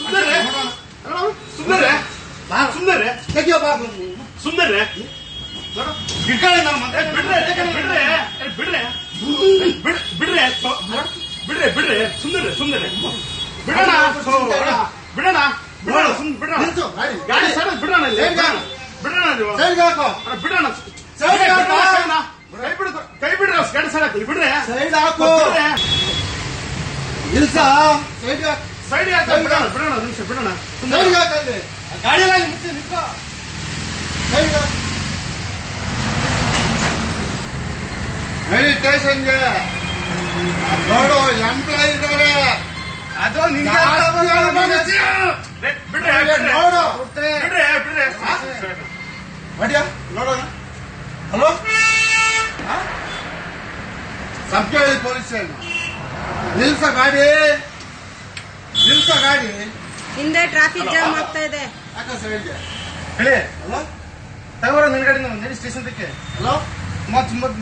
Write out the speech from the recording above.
ಸುಂದರ? ಸುಂದರ? ಸುಂದರ? ತೆಗಿಯೋ ಬಾ ಸುಂದರ? ಗಿಡ್ಕಳಿ ನಮ್ಮ ಮತ್ತೆ ಬಿಡ್ರೆ ಬಿಡ್ರೆ. ಬಿಡ್ರೆ. ಬಿಡ್- ಬಿಡ್ರೆ. ಬಿಡ್ರೆ ಬಿಡ್ರೆ. ಸುಂದರ ಸುಂದರ. ಬಿಡೋಣ. ಬಿಡೋಣ. ಬಿಡೋಣ. ಸುಮ್ ಬಿಡೋಣ. ಗಾಡಿ. ಸರ್ ಬಿಡೋಣ ಇಲ್ಲಿ? ಬಿಡೋಣ. ನೀವು. ಬಿಡೋಣ. ಬಿಡೋಣ, ಕೈ ಬಿಡ ಕೈ ಬಿಡ್ರೆ ಗಾಡಿ ಸರ್ ಹಾಕಲಿ. ಬಿಡ್ರೆ. ಸೈಡ್ ಹಾಕು. ನಿಲ್ಸ. ಸೈಡ್ ಹಾಕು. ಸೈಡ್ ಬಿಡೋಣ ಬಿಡೋಣ ನಿಮಿಷ ಬಿಡೋಣ. ಗಾಡಿಯಲ್ಲ ಹಾಕು ಹೇಳಿ ಸ್ಟೇಷನ್ಗೆ ನೋಡು ಎಂಪ್ಲಾಯ್ ಇದ್ದಾರೆ. ಅದು. ಬಿಡ್ರೆ ನೋಡು. ಮಡಿಯ ನೋಡೋಣ. ಹಲೋ ಸಬ್ಜಿ ಪೊಲೀಸ್ ನಿಲ್ಸ ಗಾಡಿ. ನಿಲ್ಸ ಗಾಡಿ ಹಿಂದೆ ಟ್ರಾಫಿಕ್ ಜಾಮ್ ಆಗ್ತಾ ಇದೆ. ಹೇಳಿ. ಹಲೋ? ತಗೋರ ನಿನ್ ಗಾಡಿ ಸ್ಟೇಷನ್ ತಕ್ಕೆ. ಹಲೋ? ಮತ್ ಮತ್